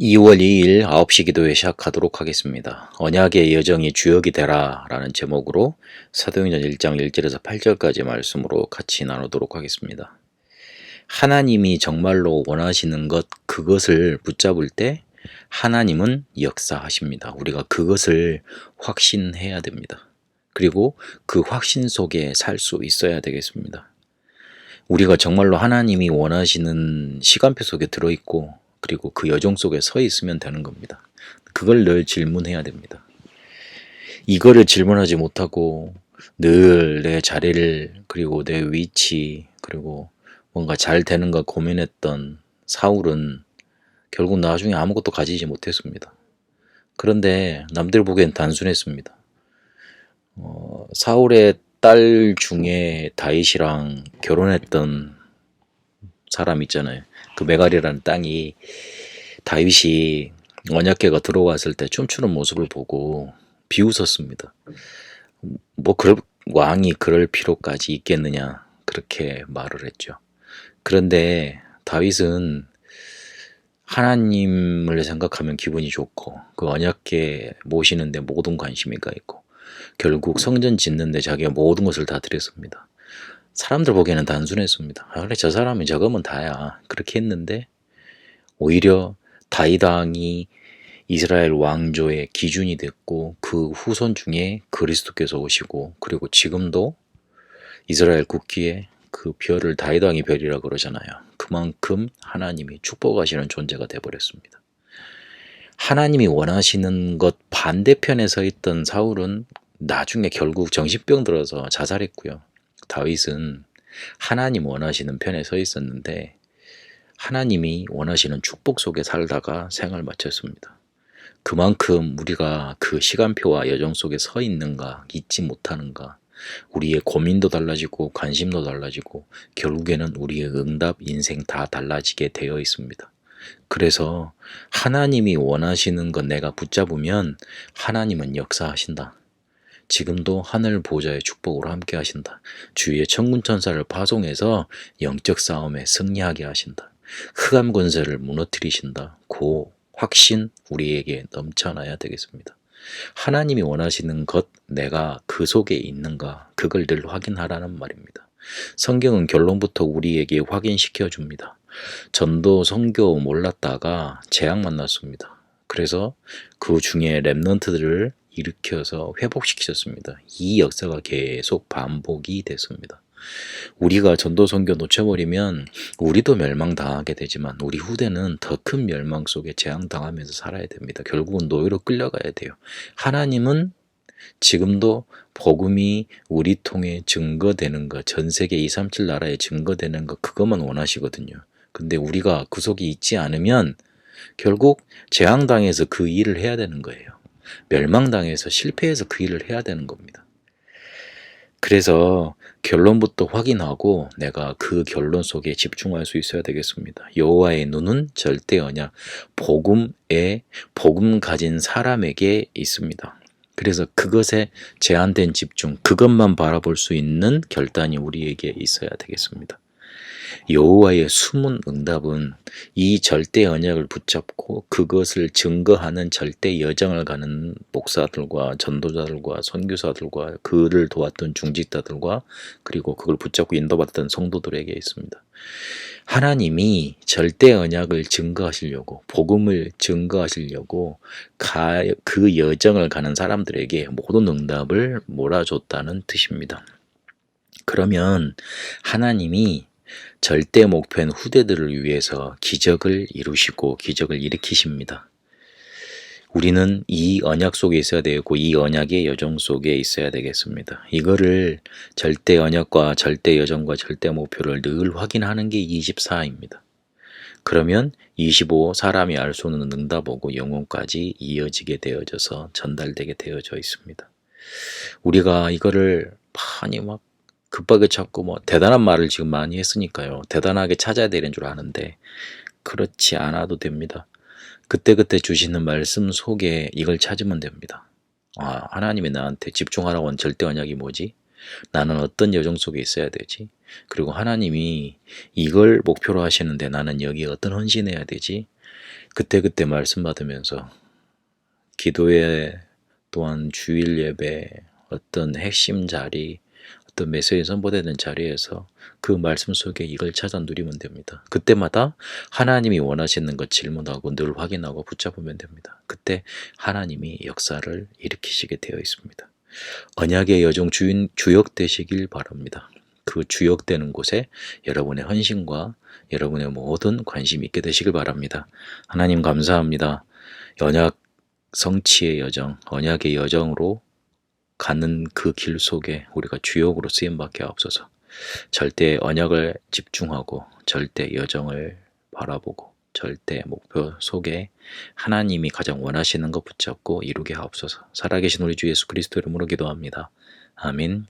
2월 2일 9시 기도회 시작하도록 하겠습니다. 언약의 여정이 주역이 되라 라는 제목으로 사도행전 1장 1절에서 8절까지 말씀으로 같이 나누도록 하겠습니다. 하나님이 정말로 원하시는 것, 그것을 붙잡을 때 하나님은 역사하십니다. 우리가 그것을 확신해야 됩니다. 그리고 그 확신 속에 살 수 있어야 되겠습니다. 우리가 정말로 하나님이 원하시는 시간표 속에 들어있고 그리고 그 여정 속에 서 있으면 되는 겁니다. 그걸 늘 질문해야 됩니다. 이거를 질문하지 못하고 늘 내 자리를 그리고 내 위치 그리고 뭔가 잘 되는가 고민했던 사울은 결국 나중에 아무것도 가지지 못했습니다. 그런데 남들 보기엔 단순했습니다. 어, 사울의 딸 중에 다윗이랑 결혼했던 사람 있잖아요. 그 메갈이라는 땅이 다윗이 언약계가 들어왔을 때 춤추는 모습을 보고 비웃었습니다. 뭐 그럴, 왕이 그럴 필요까지 있겠느냐 그렇게 말을 했죠. 그런데 다윗은 하나님을 생각하면 기분이 좋고 그 언약계 모시는데 모든 관심이 가 있고 결국 성전 짓는데 자기가 모든 것을 다 드렸습니다. 사람들 보기에는 단순했습니다. 아, 그래 저 사람이 저거면 다야 그렇게 했는데 오히려 다이당이 이스라엘 왕조의 기준이 됐고 그 후손 중에 그리스도께서 오시고 그리고 지금도 이스라엘 국기에 그 별을 다이당이 별이라 그러잖아요. 그만큼 하나님이 축복하시는 존재가 되어버렸습니다. 하나님이 원하시는 것 반대편에 서 있던 사울은 나중에 결국 정신병 들어서 자살했고요. 다윗은 하나님 원하시는 편에 서 있었는데 하나님이 원하시는 축복 속에 살다가 생을 마쳤습니다. 그만큼 우리가 그 시간표와 여정 속에 서 있는가, 잊지 못하는가, 우리의 고민도 달라지고 관심도 달라지고 결국에는 우리의 응답, 인생 다 달라지게 되어 있습니다. 그래서 하나님이 원하시는 것 내가 붙잡으면 하나님은 역사하신다. 지금도 하늘 보좌의 축복으로 함께 하신다. 주위의 천군 천사를 파송해서 영적 싸움에 승리하게 하신다. 흑암 권세를 무너뜨리신다. 고 확신 우리에게 넘쳐나야 되겠습니다. 하나님이 원하시는 것 내가 그 속에 있는가 그걸 늘 확인하라는 말입니다. 성경은 결론부터 우리에게 확인시켜 줍니다. 전도 성교 몰랐다가 재앙 만났습니다. 그래서 그 중에 랩넌트들을 일으켜서 회복시키셨습니다. 이 역사가 계속 반복이 됐습니다. 우리가 전도 선교 놓쳐버리면 우리도 멸망당하게 되지만 우리 후대는 더 큰 멸망 속에 재앙당하면서 살아야 됩니다. 결국은 노예로 끌려가야 돼요. 하나님은 지금도 복음이 우리 통해 증거되는 것, 전 세계 237 나라에 증거되는 것, 그것만 원하시거든요. 근데 우리가 그 속에 있지 않으면 결국 재앙당해서 그 일을 해야 되는 거예요. 멸망당해서 실패해서 그 일을 해야 되는 겁니다. 그래서 결론부터 확인하고 내가 그 결론 속에 집중할 수 있어야 되겠습니다. 여호와의 눈은 절대 언약 복음에 복음 가진 사람에게 있습니다. 그래서 그것에 제한된 집중, 그것만 바라볼 수 있는 결단이 우리에게 있어야 되겠습니다. 여호와의 숨은 응답은 이 절대 언약을 붙잡고 그것을 증거하는 절대 여정을 가는 목사들과 전도자들과 선교사들과 그를 도왔던 중직자들과 그리고 그걸 붙잡고 인도받던 성도들에게 있습니다. 하나님이 절대 언약을 증거하시려고 복음을 증거하시려고 가, 그 여정을 가는 사람들에게 모든 응답을 몰아줬다는 뜻입니다. 그러면 하나님이 절대 목표인 후대들을 위해서 기적을 이루시고 기적을 일으키십니다. 우리는 이 언약 속에 있어야 되고 이 언약의 여정 속에 있어야 되겠습니다. 이거를 절대 언약과 절대 여정과 절대 목표를 늘 확인하는 게 24입니다. 그러면 25 사람이 알 수 없는 응답오고 영혼까지 이어지게 되어져서 전달되게 되어져 있습니다. 우리가 이거를 많이 막 급하게 찾고 뭐 대단한 말을 지금 많이 했으니까요. 대단하게 찾아야 되는 줄 아는데 그렇지 않아도 됩니다. 그때그때 주시는 말씀 속에 이걸 찾으면 됩니다. 아, 하나님이 나한테 집중하라고 한 절대 언약이 뭐지? 나는 어떤 여정 속에 있어야 되지? 그리고 하나님이 이걸 목표로 하시는데 나는 여기에 어떤 헌신해야 되지? 그때그때 말씀 받으면서 기도회 또한 주일 예배 어떤 핵심 자리 어떤 메시지 선포되는 자리에서 그 말씀 속에 이걸 찾아 누리면 됩니다. 그때마다 하나님이 원하시는 것 질문하고 늘 확인하고 붙잡으면 됩니다. 그때 하나님이 역사를 일으키시게 되어 있습니다. 언약의 여정 주인, 주역 되시길 바랍니다. 그 주역되는 곳에 여러분의 헌신과 여러분의 모든 관심이 있게 되시길 바랍니다. 하나님 감사합니다. 언약 성취의 여정, 언약의 여정으로 가는 그 길 속에 우리가 주역으로 쓰임받게 하옵소서. 절대 언약을 집중하고 절대 여정을 바라보고 절대 목표 속에 하나님이 가장 원하시는 것 붙잡고 이루게 하옵소서. 살아계신 우리 주 예수 그리스도 이름으로 기도합니다. 아멘.